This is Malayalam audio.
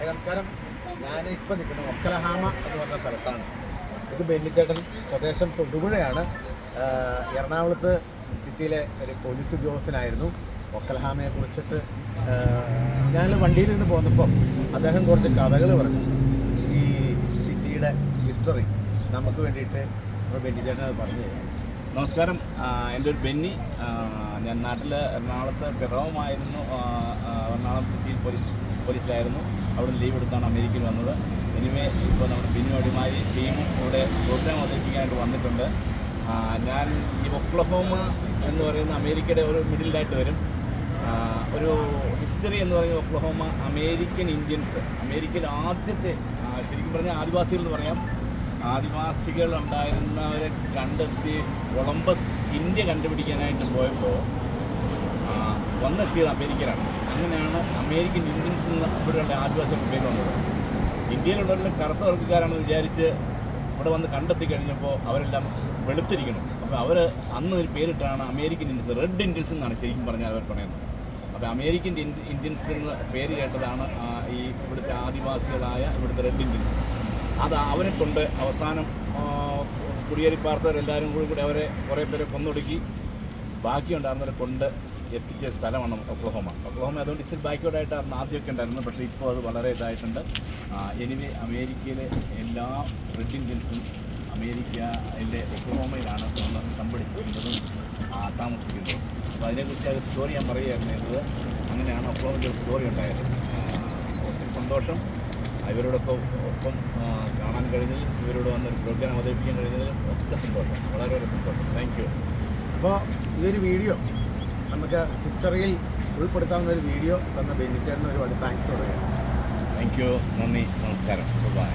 നമസ്കാരം. ഞാൻ ഇപ്പോൾ നിൽക്കുന്നത് ഒക്കലഹാമ എന്ന് പറഞ്ഞ സ്ഥലത്താണ്. ഇത് ബെന്നിച്ചേട്ടൻ സ്വദേശം തൊടുപുഴയാണ്. എറണാകുളത്ത് സിറ്റിയിലെ ഒരു പോലീസ് ഉദ്യോഗസ്ഥനായിരുന്നു. ഒക്കലഹാമയെ കുറിച്ചിട്ട് ഞാൻ വണ്ടിയിൽ നിന്ന് പോന്നപ്പോൾ അദ്ദേഹം കുറച്ച് കഥകൾ പറഞ്ഞു. ഈ സിറ്റിയുടെ ഹിസ്റ്ററി നമുക്ക് വേണ്ടിയിട്ട് നമ്മുടെ ബെന്നിച്ചേട്ടൻ അത് പറഞ്ഞു തരും. നമസ്കാരം. എന്റെ ഒരു ബെന്നി. ഞാൻ നാട്ടിൽ എറണാകുളത്ത് പിറവമായിരുന്നു എറണാകുളം സിറ്റിയിൽ പോലീസ്. പോലീസിലായിരുന്നു. അവിടെ ലീവ് എടുത്താണ് അമേരിക്കയിൽ വന്നത്. എനിവേ ഇപ്പോൾ നമ്മുടെ ബിനു അടിമാരി ടീമും ഇവിടെ പ്രോഗ്രാം അവതരിപ്പിക്കാനായിട്ട് വന്നിട്ടുണ്ട്. ഞാൻ ഈ ഒക്ലഹോമ എന്ന് പറയുന്ന അമേരിക്കയുടെ ഒരു മിഡിലായിട്ട് വരും. ഒരു ഹിസ്റ്ററി എന്ന് പറയുന്ന ഒക്ലഹോമ അമേരിക്കൻ ഇന്ത്യൻസ് അമേരിക്കയിൽ ആദ്യത്തെ ശരിക്കും പറഞ്ഞാൽ ആദിവാസികൾ എന്ന് പറയാം. ആദിവാസികൾ ഉണ്ടായിരുന്നവരെ കണ്ടെത്തി കൊളംബസ് ഇന്ത്യ കണ്ടുപിടിക്കാനായിട്ട് പോയപ്പോൾ വന്നെത്തിയത് അമേരിക്കയിലാണ്. അങ്ങനെയാണ് അമേരിക്കൻ ഇന്ത്യൻസ് എന്ന് ഇവിടെയുള്ള പേര് വന്നത്. ഇന്ത്യയിലുള്ളവരിലും കറുത്ത വർഗക്കാരാണെന്ന് വിചാരിച്ച് ഇവിടെ വന്ന് കണ്ടെത്തി കഴിഞ്ഞപ്പോൾ അവരെല്ലാം വെളുത്തിരിക്കണം അപ്പോൾ അവർ അന്ന് ഒരു പേരിട്ടാണ് അമേരിക്കൻ ഇന്ത്യൻസ് റെഡ് ഇന്ത്യൻസ് എന്നാണ് ശരിക്കും പറഞ്ഞാൽ അവർ പറയുന്നത്. അപ്പോൾ അമേരിക്കൻ ഇന്ത്യ- ഇന്ത്യൻസ് എന്ന് പേര് കേട്ടതാണ് ഈ ഇവിടുത്തെ ആദിവാസികളായ ഇവിടുത്തെ റെഡ് ഇന്ത്യൻസ്. അത് അവരെ കൊണ്ട് അവസാനം കുടിയേറി പാർത്തവരെല്ലാവരും കൂടി കൂടി അവരെ കുറേ പേരെ കൊന്നൊടുക്കി. ബാക്കിയുണ്ടായിരുന്നവരെ കൊണ്ട് എത്തിച്ച സ്ഥലമാണ് ഒക്ലഹോമ. ഒക്ലഹോമ അതുകൊണ്ട് ഇച്ചിരി ബാക്കിയോടായിട്ടായിരുന്നു ആദ്യമൊക്കെ ഉണ്ടായിരുന്നു. പക്ഷേ ഇപ്പോൾ അത് വളരെ ഇതായിട്ടുണ്ട്. എനിവേ അമേരിക്കയിലെ എല്ലാ റെഡ് ഇന്ത്യൻസും അമേരിക്കയിലെ ഒക്ലഹോമയിലാണ് നമ്മൾ കമ്പടിച്ചിരിക്കുന്നതും. ആ, താമസിക്കുന്നതും അപ്പോൾ അതിനെക്കുറിച്ച് ഒരു സ്റ്റോറി ഞാൻ പറയുകയായിരുന്നു. അങ്ങനെയാണ് ഒക്ലഹോമയ്ക്ക് ഒരു സ്റ്റോറി ഉണ്ടായത്. ഒത്തിരി സന്തോഷം. ഇവരോടൊപ്പം ഒപ്പം കാണാൻ കഴിഞ്ഞതിൽ ഇവരോട് വന്നൊരു പ്രോഗ്രാം അവതരിപ്പിക്കാൻ കഴിഞ്ഞതിൽ ഒക്കെ സന്തോഷം. വളരെ വളരെ സന്തോഷം. താങ്ക് യു അപ്പോൾ ഈ ഒരു വീഡിയോ നമുക്ക് ഹിസ്റ്ററിയിൽ ഉൾപ്പെടുത്താവുന്ന ഒരു വീഡിയോ തന്ന ബെന്നിച്ചേട്ടന് ഒരുപാട് താങ്ക്സ് പറയാം താങ്ക് യു നന്ദി. നമസ്കാരം. ബൈ